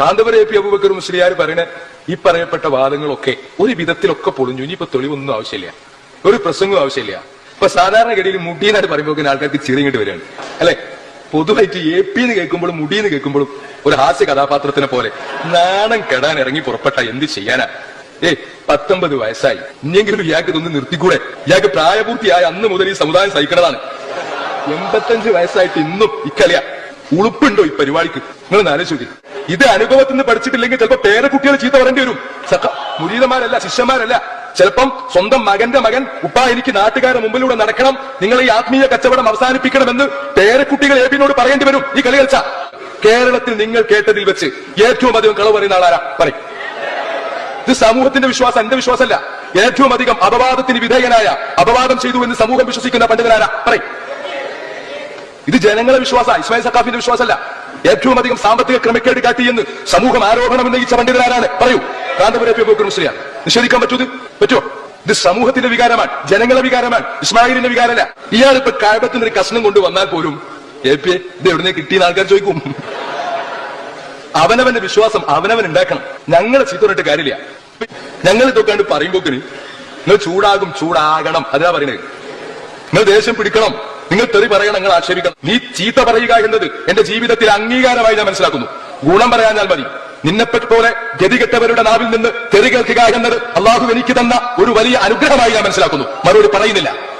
Kanthapuram A P Aboobacker Musliyar പറയുന്ന ഈ പറയപ്പെട്ട വാദങ്ങളൊക്കെ ഒരു വിധത്തിലൊക്കെ പൊളിഞ്ഞു. ഇനിയിപ്പോ തെളിവൊന്നും ആവശ്യമില്ല. ഒരു പ്രസംഗവും ആവശ്യമില്ല. ഇപ്പൊ സാധാരണഗതിയിൽ മുടിയെന്നായിട്ട് പറയുമ്പോൾ ആൾക്കാർക്ക് ചിറിങ്ങിട്ട് വരികയാണ്. അല്ലെ? പൊതുവായിട്ട് എ പി എന്ന് കേൾക്കുമ്പോഴും മുടി എന്ന് കേൾക്കുമ്പോഴും ഒരു ഹാസ്യ കഥാപാത്രത്തിനെ പോലെ നാണം കെടാൻ ഇറങ്ങി പുറപ്പെട്ട എന്ത് ചെയ്യാനാ? ഏ പത്തൊമ്പത് വയസ്സായി. ഇനിയെങ്കിലും ഇയാൾക്ക് ഇതൊന്ന് നിർത്തിക്കൂടെ? ഇയാൾക്ക് പ്രായപൂർത്തിയായ അന്ന് മുതൽ ഈ സമുദായം സഹിക്കണതാണ്. എൺപത്തഞ്ച് വയസ്സായിട്ട് ഇന്നും ഇക്കളിയ ഉളുപ്പുണ്ടോ ഈ പരിപാടിക്ക്? നിങ്ങൾ നാലോചിക്കും ഇത് അനുഭവത്തിന് പഠിച്ചിട്ടില്ലെങ്കിൽ ചിലപ്പോ പേരക്കുട്ടികൾ ചീത്ത പറയേണ്ടി വരും. സക്ക മുരീതന്മാരല്ല ശിഷ്യന്മാരല്ല. ചിലപ്പം സ്വന്തം മകന്റെ മകൻ ഉപ്പ എനിക്ക് നാട്ടുകാരുടെ മുമ്പിലൂടെ നടക്കണം. നിങ്ങൾ ഈ ആത്മീയ കച്ചവടം അവസാനിപ്പിക്കണമെന്ന് പേരക്കുട്ടികൾ എബിനോട് പറയേണ്ടി വരും. ഈ കളി കളിച്ച. കേരളത്തിൽ നിങ്ങൾ കേട്ടതിൽ വെച്ച് ഏറ്റവും അധികം കളവ് പറയുന്ന ആളാരാ? പറയും. ഇത് സമൂഹത്തിന്റെ വിശ്വാസം എന്റെ വിശ്വാസമല്ല. ഏറ്റവും അധികം അപവാദത്തിന് വിധേയനായ അപവാദം ചെയ്തു എന്ന് സമൂഹം വിശ്വസിക്കുന്ന പണ്ഡിതനാരാ? പറയും. ഇത് ജനങ്ങളെ വിശ്വാസ ഇസ്മായിൽ സക്കാഫിന്റെ വിശ്വാസമല്ല. ഏറ്റവും അധികം സാമ്പത്തിക ക്രമക്കേട് കാട്ടി എന്ന് സമൂഹം ആരോപണം ഉന്നയിച്ച പണ്ഡിതരാരാണ് പറയൂ. കാന്തപുരം മുസ്ലിയാർ നിഷേധിക്കാൻ പറ്റൂ? പറ്റുമോ ഇത് സമൂഹത്തിന്റെ വികാരമാണ്. ജനങ്ങളെ വികാരമാണ്. ഇസ്മായിലിന്റെ വികാരമല്ല. ഇയാൾ ഇപ്പൊ ഒരു കഷ്ണം കൊണ്ടുവന്നാൽ പോലും എ പി ഇത് എവിടുന്ന് കിട്ടിയെന്ന് ആൾക്കാർ ചോദിക്കും. അവനവന്റെ വിശ്വാസം അവനവൻ ഉണ്ടാക്കണം. ഞങ്ങളെ ചീത്ത പറഞ്ഞിട്ട് കാര്യമില്ല. ഞങ്ങൾ ഇതൊക്കെ പറയുമ്പോക്കിന് നിങ്ങൾ ചൂടാകും ചൂടാകണം. അതാ പറയുന്നത് നിങ്ങൾ ദേഷ്യം പിടിക്കണം. നിങ്ങൾ തെറി പറയണം നിങ്ങൾ ആക്ഷേപിക്കണം. നീ ചീത്ത പറയുക എന്നത് എന്റെ ജീവിതത്തിൽ അംഗീകാരമായി ഞാൻ മനസ്സിലാക്കുന്നു. ഗുണം പറയാഞ്ഞാൽ മതി. നിന്നെപ്പോലെ പോലെ ഗതികെട്ടവരുടെ നാവിൽ നിന്ന് തെറി കേൾക്കുക എന്നത് അള്ളാഹു എനിക്ക് തന്ന ഒരു വലിയ അനുഗ്രഹമായി ഞാൻ മനസ്സിലാക്കുന്നു. മറുപടി പറയുന്നില്ല.